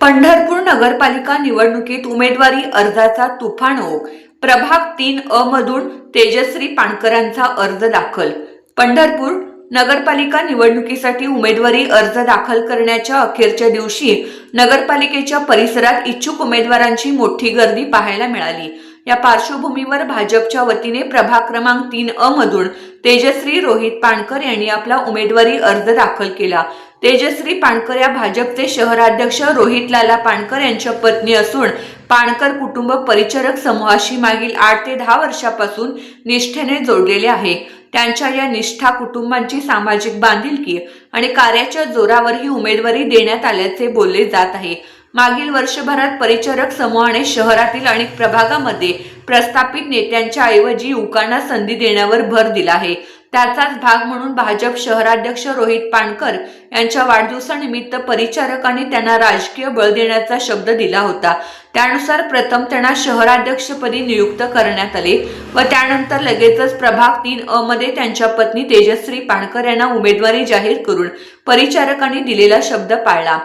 पंढरपूर नगरपालिका निवडणुकीत उमेदवारी अर्जाचा तुफान ओघ. प्रभाग तीन अ मधून तेजश्री पाणकरांचा अर्ज दाखल. पंढरपूर नगरपालिका निवडणुकीसाठी उमेदवारी अर्ज दाखल करण्याच्या अखेरच्या दिवशी नगरपालिकेच्या परिसरात इच्छुक उमेदवारांची मोठी गर्दी पाहायला मिळाली. या पार्श्वभूमीवर भाजपच्या वतीने प्रभाग क्रमांक तीन अ मधून तेजश्री रोहित पाणकर यांनी आपला उमेदवारी अर्ज दाखल केला. तेजश्री पाणकर या भाजपचे शहराध्यक्ष रोहित लाला पाणकर यांच्या पत्नी असून पाणकर कुटुंब परिचारक समूहाशी मागील आठ ते दहा वर्षापासून निष्ठेने जोडलेले आहे. त्यांच्या या निष्ठा कुटुंबांची सामाजिक बांधिलकी आणि कार्याच्या जोरावर ही उमेदवारी देण्यात आल्याचे बोलले जात आहे. मागील वर्षभरात परिचारक समूहाने शहरातील अनेक प्रभागामध्ये प्रस्थापित नेत्यांच्या ऐवजी युवकांना संधी देण्यावर भर दिला आहे. त्याचाच भाग म्हणून भाजप शहराध्यक्ष रोहित पाणकर यांच्या वाढदिवसानिमित्त परिचारकांनी त्यांना राजकीय बळ देण्याचा शब्द दिला होता. त्यानुसार प्रथम त्यांना शहराध्यक्षपदी नियुक्त करण्यात आले व त्यानंतर लगेचच प्रभाग तीन अ मध्ये त्यांच्या पत्नी तेजश्री पाणकर यांना उमेदवारी जाहीर करून परिचारकांनी दिलेला शब्द पाळला.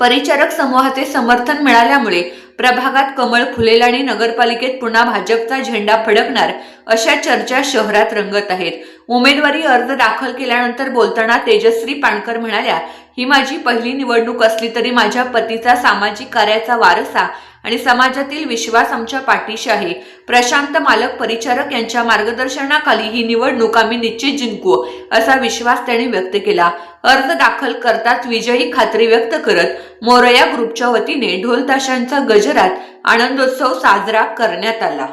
परिचारक समूहाचे समर्थन मिळाल्यामुळे प्रभागात कमळ फुलेल आणि नगरपालिकेत पुन्हा भाजपचा झेंडा फडकणार अशा चर्चा शहरात रंगत आहेत. उमेदवारी अर्ज दाखल केल्यानंतर बोलताना तेजश्री पाणकर म्हणाल्या ही माझी पहिली निवडणूक असली तरी माझ्या पतीचा सामाजिक कार्याचा वारसा आणि समाजातील विश्वास आमच्या पाठीशी आहे. प्रशांत मालक परिचारक यांच्या मार्गदर्शनाखाली ही निवडणूक आम्ही निश्चित जिंकू असा विश्वास त्यांनी व्यक्त केला. अर्ज दाखल करताच विजयी खात्री व्यक्त करत मोरया ग्रुपच्या वतीने ढोल ताशांचा गजरात आनंदोत्सव साजरा करण्यात आला.